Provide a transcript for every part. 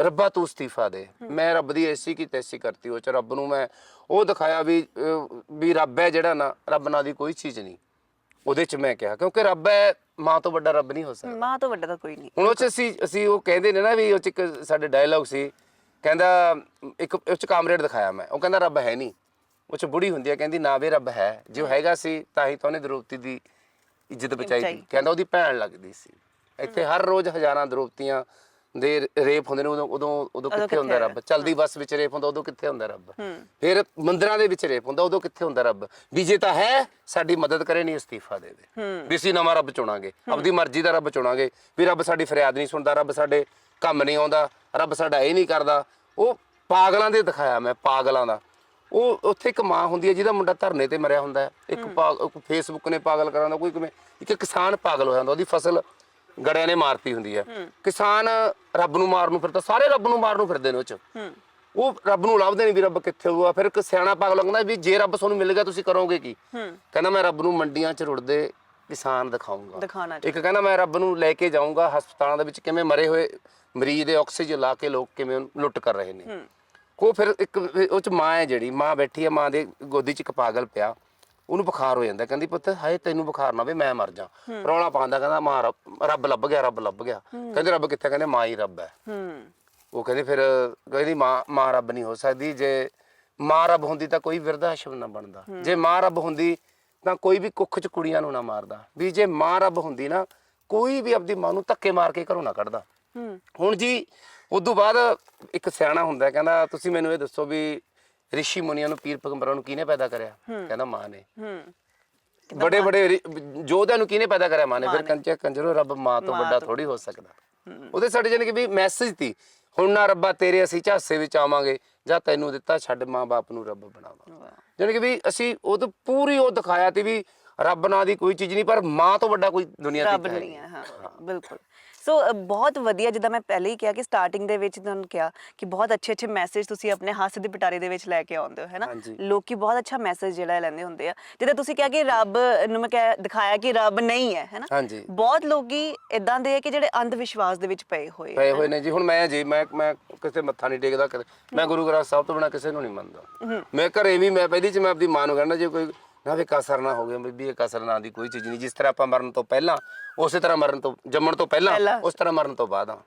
ਰੱਬਾ ਤੂੰ ਅਸਤੀਫਾ ਦੇ। ਮੈਂ ਰੱਬ ਦੀ ਐਸੀ ਕੀ ਤੈਸੀ ਕਰਤੀ ਉਹ ਚ ਰੱਬ ਨੂੰ ਮੈਂ ਉਹ ਦਿਖਾਇਆ ਵੀ ਵੀ ਰੱਬ ਹੈ ਜਿਹੜਾ ਨਾ ਰੱਬ ਨਾਲ ਦੀ ਕੋਈ ਚੀਜ਼ ਨਹੀਂ। ਉਹਦੇ ਚ ਮੈਂ ਕਿਹਾ ਕਿਉਂਕਿ ਰੱਬ ਹੈ ਮਾਂ ਤੋਂ ਵੱਡਾ ਰੱਬ ਨਹੀਂ ਹੋ ਸਕਦਾ। ਮਾਂ ਤੋਂ ਵੱਡਾ ਤਾਂ ਕੋਈ ਨਹੀਂ। ਹੁਣ ਉਹ ਚ ਅਸੀਂ ਅਸੀਂ ਉਹ ਕਹਿੰਦੇ ਨੇ ਨਾ ਵੀ ਉਹ ਚ ਇੱਕ ਸਾਡੇ ਡਾਇਲੌਗ ਸੀ ਕਹਿੰਦਾ ਇੱਕ ਉਹ ਚ ਕਾਮਰੇਡ ਦਿਖਾਇਆ ਮੈਂ ਉਹ ਕਹਿੰਦਾ ਰੱਬ ਹੈ ਨਹੀਂ। ਉਹ ਚ ਬੁੜੀ ਹੁੰਦੀ ਹੈ ਕਹਿੰਦੀ ਨਾ ਵੀ ਰੱਬ ਹੈ ਜੇ ਹੈਗਾ ਸੀ ਤਾਂ ਹੀ ਤਾਂ ਉਹਨੇ ਦ੍ਰੋਪਤੀ ਦੀ ਇੱਜ਼ਤ ਬਚਾਈ ਕਹਿੰਦਾ ਉਹਦੀ ਭੈਣ ਲੱਗਦੀ ਸੀ। ਇੱਥੇ ਹਰ ਰੋਜ਼ ਹਜ਼ਾਰਾਂ ਦ੍ਰੋਪਤੀਆਂ ਦੇ ਰੇਪ ਹੁੰਦੇ ਨੇ ਉਦੋਂ ਉਦੋਂ ਉਦੋਂ ਕਿੱਥੇ ਹੁੰਦਾ ਰੱਬ? ਚਲਦੀ ਬੱਸ ਵਿੱਚ ਰੇਪ ਹੁੰਦਾ ਉਦੋਂ ਕਿੱਥੇ ਹੁੰਦਾ ਰੱਬ? ਫਿਰ ਮੰਦਿਰਾਂ ਦੇ ਵਿੱਚ ਰੇਪ ਹੁੰਦਾ ਉਦੋਂ ਕਿੱਥੇ ਹੁੰਦਾ ਰੱਬ? ਵੀ ਜੇ ਤਾਂ ਹੈ ਸਾਡੀ ਮਦਦ ਕਰੇ ਨਹੀਂ ਅਸਤੀਫਾ ਦੇਵੇ ਵੀ ਅਸੀਂ ਨਵਾਂ ਰੱਬ ਚੁਣਾਂਗੇ। ਆਪਦੀ ਮਰਜ਼ੀ ਦਾ ਰੱਬ ਚੁਣਾਂਗੇ। ਵੀ ਰੱਬ ਸਾਡੀ ਫਰਿਆਦ ਨਹੀਂ ਸੁਣਦਾ ਰੱਬ ਸਾਡੇ ਕੰਮ ਨਹੀਂ ਆਉਂਦਾ ਰੱਬ ਸਾਡਾ ਇਹ ਨਹੀਂ ਕਰਦਾ। ਉਹ ਪਾਗਲਾਂ ਦੇ ਦਿਖਾਇਆ ਮੈਂ ਪਾਗਲਾਂ ਦਾ। ਉਹ ਉੱਥੇ ਇੱਕ ਮਾਂ ਹੁੰਦੀ ਹੈ ਜਿਹਦਾ ਮੁੰਡਾ ਧਰਨੇ ਤੇ ਮਰਿਆ ਹੁੰਦਾ ਹੈ। ਇੱਕ ਫੇਸਬੁੱਕ ਨੇ ਪਾਗਲ ਕਰਾਉਂਦਾ ਕੋਈ ਕਿਵੇਂ ਇੱਕ ਕਿਸਾਨ ਪਾਗਲ ਹੋ ਜਾਂਦਾ ਉਹਦੀ ਫਸਲ ਗੜਿਆਂ ਨੇ ਮਾਰਤੀ ਹੁੰਦੀ ਹੈ। ਕਿਸਾਨ ਰੱਬ ਨੂੰ ਮਾਰਨ ਨੂੰ ਫਿਰਦਾ ਸਾਰੇ ਰੱਬ ਨੂੰ ਮਾਰਨ ਨੂੰ ਫਿਰਦੇ ਨੇ ਉਹ ਚ। ਉਹ ਰੱਬ ਨੂੰ ਲੱਭਦੇ ਨਹੀਂ ਵੀ ਰੱਬ ਕਿੱਥੇ ਹੋਊਗਾ। ਫਿਰ ਇੱਕ ਸਿਆਣਾ ਪਾਗਲ ਕਹਿੰਦਾ ਵੀ ਜੇ ਰੱਬ ਤੁਹਾਨੂੰ ਮਿਲ ਗਿਆ ਤੁਸੀਂ ਕਰੋਗੇ ਕੀ? ਕਹਿੰਦਾ ਮੈਂ ਰੱਬ ਨੂੰ ਮੰਡੀਆਂ 'ਚ ਰੁੜਦੇ ਕਿਸਾਨ ਦਿਖਾਉਂਗਾ ਇੱਕ ਕਹਿੰਦਾ ਮੈਂ ਰੱਬ ਨੂੰ ਲੈ ਕੇ ਜਾਊਂਗਾ ਹਸਪਤਾਲਾਂ ਦੇ ਵਿੱਚ ਕਿਵੇਂ ਮਰੇ ਹੋਏ ਮਰੀਜ਼ ਦੇ ਆਕਸੀਜਨ ਲਾ ਕੇ ਲੋਕ ਕਿਵੇਂ ਲੁੱਟ ਕਰ ਰਹੇ ਨੇ। ਉਹ ਫਿਰ ਇੱਕ ਉਹ ਚ ਮਾਂ ਹੈ ਜਿਹੜੀ ਮਾਂ ਬੈਠੀ ਹੈ ਮਾਂ ਦੇ ਗੋਦੀ ਚ ਇੱਕ ਪਾਗਲ ਪਿਆ। ਉਹਨੂੰ ਬੁਖਾਰ ਹੋ ਜਾਂਦਾ ਕਹਿੰਦੀ ਪੁੱਤ ਹਾਏ ਤੈਨੂੰ ਬੁਖਾਰ ਨਾ ਵੇ ਮੈਂ ਮਰ ਜਾ। ਰੌਲਾ ਪਾਉਂਦਾ ਕਹਿੰਦਾ ਮਾਂ ਰੱਬ- ਰੱਬ ਲੱਭ ਗਿਆ ਰੱਬ ਲੱਭ ਗਿਆ। ਕਹਿੰਦੇ ਰੱਬ ਕਿੱਥੇ ਕਹਿੰਦੇ ਮਾਂ ਹੀ ਰੱਬ ਹੈ ਹੂੰ। ਉਹ ਕਹਿੰਦੇ ਫਿਰ ਕਹਿੰਦੀ ਮਾਂ ਮਾਂ ਰੱਬ ਨਹੀਂ ਹੋ ਸਕਦੀ। ਜੇ ਮਾਂ ਰੱਬ ਹੁੰਦੀ ਤਾਂ ਕੋਈ ਵਿਰਧ ਆਸ਼ਰਮ ਨਾ ਬਣਦਾ। ਜੇ ਮਾਂ ਰੱਬ ਹੁੰਦੀ ਤਾਂ ਕੋਈ ਵੀ ਕੁੱਖ ਚ ਕੁੜੀਆਂ ਨੂੰ ਨਾ ਮਾਰਦਾ। ਵੀ ਜੇ ਮਾਂ ਰੱਬ ਹੁੰਦੀ ਨਾ ਕੋਈ ਵੀ ਆਪਦੀ ਮਾਂ ਨੂੰ ਧੱਕੇ ਮਾਰ ਕੇ ਘਰੋਂ ਨਾ ਕੱਢਦਾ। ਹੂੰ। ਹੁਣ ਜੀ ਉਦੋਂ ਬਾਅਦ ਇੱਕ ਸਿਆਣਾ ਹੁੰਦਾ ਹੈ, ਕਹਿੰਦਾ ਤੁਸੀਂ ਮੈਨੂੰ ਇਹ ਦੱਸੋ ਵੀ ਰਿਸ਼ੀ ਮੁਨੀਆਂ ਨੂੰ ਪੀਰ ਪੈਗੰਬਰਾਂ ਨੂੰ ਕਿਹਨੇ ਪੈਦਾ ਕਰਿਆ? ਕਹਿੰਦਾ ਮਾਂ ਨੇ। ਹੂੰ। ਬੜੇ ਬੜੇ ਯੋਧਿਆਂ ਨੂੰ ਕਿਹਨੇ ਪੈਦਾ ਕਰਿਆ ਮਾਂ ਨੇ? ਫਿਰ ਕੰਚੇ ਕੰਜਰੋ ਰੱਬ ਮਾਂ ਤੋਂ ਵੱਡਾ ਥੋੜੀ ਹੋ ਸਕਦਾ। ਉਹਦੇ ਸਾਡੇ ਜਾਨੀ ਕਿ ਵੀ ਮੈਸੇਜ ਤੀ ਹੁਣ ਨਾ ਰੱਬਾ ਤੇਰੇ ਅਸੀਂ ਝਾਸੇ ਵਿੱਚ ਆਵਾਂਗੇ ਜਾਂ ਤੈਨੂੰ ਦਿੱਤਾ ਛੱਡ ਮਾਂ ਬਾਪ ਨੂੰ ਰੱਬ ਬਣਾਵਾ। ਜਾਨੀ ਕਿ ਵੀ ਅਸੀਂ ਉਹ ਤੋਂ ਪੂਰੀ ਉਹ ਦਿਖਾਇਆ ਤੀ ਵੀ ਰੱਬ ਨਾਂ ਦੀ ਕੋਈ ਚੀਜ਼ ਨਹੀਂ ਪਰ ਮਾਂ ਤੋਂ ਵੱਡਾ ਕੋਈ ਦੁਨੀਆ ਤੇ ਨਹੀਂ ਹੈ ਹਾਂ ਬਿਲਕੁਲ। ਸੋ ਬਹੁਤ ਵਧੀਆ ਜਿੱਦਾਂ ਮੈਂ ਪਹਿਲੇ ਹੀ ਕਿਹਾ ਕਿ ਸਟਾਰਟਿੰਗ ਦੇ ਵਿੱਚ ਤੁਹਾਨੂੰ ਕਿਹਾ ਕਿ ਬਹੁਤ ਅੱਛੇ ਅੱਛੇ ਮੈਸੇਜ ਤੁਸੀਂ ਆਪਣੇ ਹਾਸੇ ਦੀ ਪਟਾਰੇ ਦੇ ਵਿੱਚ ਲੈ ਕੇ ਆਉਂਦੇ ਹੋ ਹੈ ਨਾ? ਹਾਂਜੀ। ਲੋਕੀ ਬਹੁਤ ਅੱਛਾ ਮੈਸੇਜ ਜਿਹੜਾ ਲੈਂਦੇ ਹੁੰਦੇ ਆ। ਜਿੱਦਾਂ ਤੁਸੀਂ ਕਿਹਾ ਕਿ ਰੱਬ ਨੂੰ ਮੈਂ ਕਿਹਾ ਦਿਖਾਇਆ ਕਿ ਰੱਬ ਨਹੀਂ ਹੈ ਹੈ ਨਾ? ਹਾਂਜੀ। ਬਹੁਤ ਲੋਕੀ ਇਦਾਂ ਦੇ ਆ ਕਿ ਜਿਹੜੇ ਅੰਧ ਵਿਸ਼ਵਾਸ ਦੇ ਵਿੱਚ ਪਏ ਹੋਏ ਪਏ ਹੋਏ ਨੇ ਜੀ। ਹੁਣ ਮੈਂ ਜੀ ਮੈਂ ਮੈਂ ਕਿਸੇ ਮੱਥਾ ਨਹੀਂ ਟੇਕਦਾ ਕਦੇ। ਮੈਂ ਗੁਰੂ ਗ੍ਰੰਥ ਸਾਹਿਬ ਤੋਂ ਬਿਨਾ ਕਿਸੇ ਨੂੰ ਨਹੀਂ ਮੰਨਦਾ। ਮੈਂ ਘਰੇ ਵੀ ਮੈਂ ਪਹਿਲੀ ਚ ਮੈਂ ਆਪਦੀ ਮਾਂ ਨੂੰ ਕਹਿੰਦਾ ਜੇ ਕੋਈ ਨਾ ਵੀ ਕਸਰ ਨਾ ਹੋ ਗਿਆ ਬੀਬੀ ਇਹ ਕਸਰ ਨਾ ਦੀ ਕੋਈ ਚੀਜ਼ ਨਹੀਂ। ਜਿਸ ਤਰ੍ਹਾਂ ਆਪਾਂ ਮਰਨ ਤੋਂ ਪਹਿਲਾਂ ਉਸੇ ਤਰ੍ਹਾਂ ਮਰਨ ਤੋਂ ਜੰਮਣ ਤੋਂ ਪਹਿਲਾਂ। ਉਸ ਤਰ੍ਹਾਂ ਮਰਨ ਤੋਂ ਬਾਅਦ ਆ।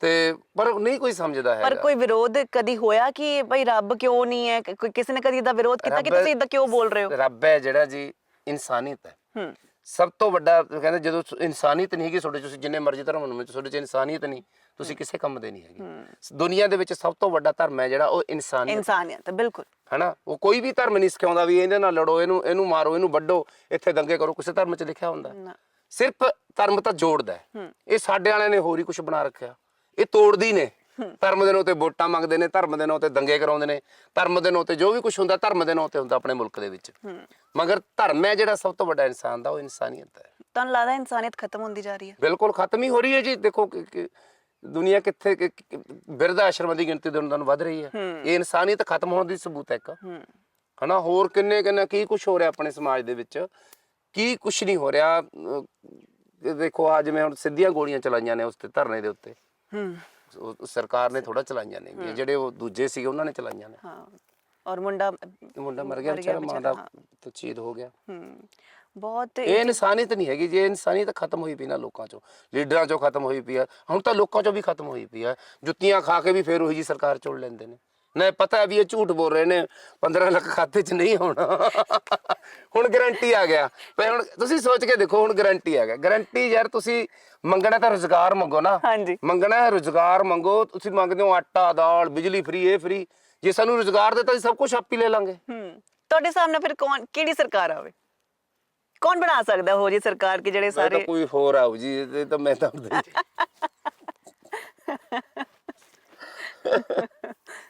ਤੇ ਪਰ ਨਹੀਂ ਕੋਈ ਸਮਝਦਾ ਹੈ ਪਰ ਕੋਈ ਵਿਰੋਧ ਕਦੀ ਹੋਇਆ ਕਿ ਭਾਈ ਰੱਬ ਕਿਉਂ ਨਹੀਂ ਹੈ? ਕਿਸੇ ਨੇ ਕਦੀ ਇਦਾਂ ਵਿਰੋਧ ਕੀਤਾ ਕਿ ਤੁਸੀਂ ਇਦਾਂ ਕਿਉਂ ਬੋਲ ਰਹੇ ਹੋ? ਰੱਬ ਹੈ ਜਿਹੜਾ ਜੀ ਇਨਸਾਨੀਅਤ ਹੈ। ਹੂੰ। ਸਭ ਤੋਂ ਵੱਡਾ ਕਹਿੰਦੇ ਜਦੋਂ ਇਨਸਾਨੀਅਤ ਨਹੀਂ ਹੈਗੀ ਤੁਹਾਡੇ 'ਚ, ਤੁਸੀਂ ਜਿੰਨੇ ਮਰਜ਼ੀ ਧਰਮ ਨੂੰ ਤੁਹਾਡੇ ਚ ਇਨਸਾਨੀਅਤ ਨਹੀਂ ਤੁਸੀਂ ਕਿਸੇ ਕੰਮ ਦੇ ਨਹੀਂ ਹੈਗੇ। ਦੁਨੀਆ ਦੇ ਵਿੱਚ ਸਭ ਤੋਂ ਵੱਡਾ ਧਰਮ ਹੈ ਜਿਹੜਾ ਉਹ ਇਨਸਾਨੀਅਤ। ਇਨਸਾਨੀਅਤ ਬਿਲਕੁਲ। ਹਨਾ? ਉਹ ਕੋਈ ਵੀ ਧਰਮ ਨਹੀਂ ਸਿਖਾਉਂਦਾ ਵੀ ਇਹਦੇ ਨਾਲ ਲੜੋ ਇਹਨੂੰ ਇਹਨੂੰ ਮਾਰੋ ਇਹਨੂੰ ਵੱਢੋ ਇੱਥੇ ਦੰਗੇ ਕਰੋ ਕਿਸੇ ਧਰਮ 'ਚ ਲਿਖਿਆ ਹੁੰਦਾ। ਸਿਰਫ ਧਰਮ ਤਾਂ ਜੋੜਦਾ। ਇਹ ਸਾਡੇ ਵਾਲਿਆਂ ਨੇ ਹੋਰ ਹੀ ਕੁਝ ਬਣਾ ਰੱਖਿਆ। ਇਹ ਤੋੜਦੀ ਨੇ। ਧਰਮ ਦੇ ਨਾਂ ਤੇ ਵੋਟਾਂ ਮੰਗਦੇ ਨੇ ਧਰਮ ਦੇ ਨਾਂ ਤੇ ਦੰਗੇ ਕਰਾਉਂਦੇ ਨੇ ਧਰਮ ਦੇ ਨਾਂ ਤੇ ਜੋ ਵੀ ਕੁਝ ਹੁੰਦਾ ਧਰਮ ਦੇ ਨਾਂ ਤੇ ਹੁੰਦਾ ਆਪਣੇ ਮੁਲਕ ਦੇ ਵਿੱਚ। ਮਗਰ ਧਰਮ ਹੈ ਜਿਹੜਾ ਸਭ ਤੋਂ ਵੱਡਾ ਇਨਸਾਨ ਦਾ ਉਹ ਇਨਸਾਨੀਅਤ ਹੈ। ਤੁਹਾਨੂੰ ਲੱਗਦਾ ਇਨਸਾਨੀਅਤ ਖਤਮ ਹੁੰਦੀ ਜਾ ਰਹੀ ਹੈ? ਬਿਲਕੁਲ ਖਤਮ ਹੀ ਹੋ ਰਹੀ ਹੈ ਜੀ। ਦੇਖੋ ਦੁਨੀਆ ਕਿੱਥੇ ਬਿਰਧ ਆਸ਼ਰਮਾਂ ਦੀ ਗਿਣਤੀ ਦਿਨ ਦਿਨ ਵੱਧ ਰਹੀ ਹੈ। ਇਹ ਇਨਸਾਨੀਅਤ ਖਤਮ ਹੋਣ ਦੀ ਸਬੂਤ ਹੈ ਇੱਕ। ਹਨਾ ਹੋਰ ਕਿੰਨੇ ਕਿੰਨੇ ਕੀ ਕੁਝ ਹੋ ਰਿਹਾ ਆਪਣੇ ਸਮਾਜ ਦੇ ਵਿੱਚ? ਕੀ ਕੁਝ ਨਹੀਂ ਹੋ ਰਿਹਾ? ਦੇਖੋ ਆ ਜਿਵੇਂ ਹੁਣ ਸਿੱਧੀਆਂ ਗੋਲੀਆਂ ਚਲਾਈਆਂ ਨੇ ਉਸ ਤੇ ਧਰਨੇ ਦੇ ਉੱਤੇ। ਹੂੰ। ਉਹ ਸਾਰੇ ਨੇ ਥੋੜਾ ਚਲਾਈਆਂ ਨੇ ਜਿਹੜੇ ਉਹ ਦੂਜੇ ਸੀਗੇ ਉਹਨਾਂ ਨੇ ਚਲਾਈਆਂ ਨੇ। ਹਾਂ ਔਰ ਮੁੰਡਾ ਮੁੰਡਾ ਮਰ ਗਿਆ ਵਿਚਾਰਾ ਮਾਂ ਦਾ ਤਚੀਦ ਹੋ। ਗਿਆ। ਹੂੰ ਬਹੁਤ ਇਹ ਇਨਸਾਨੀਅਤ ਨਹੀਂ ਹੈਗੀ ਜੇ ਇਨਸਾਨੀਅਤ ਖਤਮ ਹੋਈ ਪਈ ਨਾ ਲੋਕਾਂ ਚੋਂ ਲੀਡਰਾਂ ਚੋਂ ਖਤਮ ਹੋਈ ਪਈ ਆ। ਹੁਣ ਤਾਂ ਲੋਕਾਂ ਚੋਂ ਵੀ ਖਤਮ ਹੋਈ ਪਈ ਆ ਜੁੱਤੀਆਂ ਖਾ ਕੇ ਵੀ ਫੇਰ ਉਹੀ ਜੀ ਸਰਕਾਰ ਚੁਣ ਲੈਂਦੇ ਨੇ। ਨਾ ਪਤਾ ਵੀ ਇਹ ਝੂਠ ਬੋਲ ਰਹੇ ਨੇ 15 ਲੱਖ ਖਾਤੇ 'ਚ ਨਹੀਂ ਹੋਣਾ। ਹੁਣ ਗਾਰੰਟੀ ਆ ਗਿਆ। ਪਰ ਹੁਣ ਤੁਸੀਂ ਸੋਚ ਕੇ ਦੇਖੋ ਹੁਣ ਗਾਰੰਟੀ ਆ ਗਿਆ। ਗਾਰੰਟੀ ਯਾਰ ਤੁਸੀਂ ਮੰਗਣਾ ਤਾਂ ਰੋਜ਼ਗਾਰ ਮੰਗੋ ਨਾ। ਹਾਂਜੀ। ਮੰਗਣਾ ਹੈ ਰੋਜ਼ਗਾਰ ਮੰਗੋ ਤੁਸੀਂ ਮੰਗਦੇ ਹੋ ਆਟਾ ਦਾਲ ਬਿਜਲੀ ਫ੍ਰੀ ਇਹ ਫ੍ਰੀ ਜੇ ਸਾਨੂੰ ਰੋਜ਼ਗਾਰ ਦਿੱਤਾ ਅਸੀਂ ਸਭ ਕੁਝ ਆਪ ਹੀ ਲੈ ਲਾਂਗੇ। ਹੂੰ। ਤੁਹਾਡੇ ਸਾਹਮਣੇ ਫਿਰ ਕੌਣ ਕਿਹੜੀ ਸਰਕਾਰ ਆਵੇ? ਕੌਣ ਬਣਾ ਸਕਦਾ ਹੋ ਜੀ ਸਰਕਾਰ ਕਿ ਜਿਹੜੇ ਤਾਂ ਸਾਰੇ ਕੋਈ ਹੋਰ ਆਉ ਜੀ ਇਹ ਤਾਂ ਮੈਂ ਤਾਂ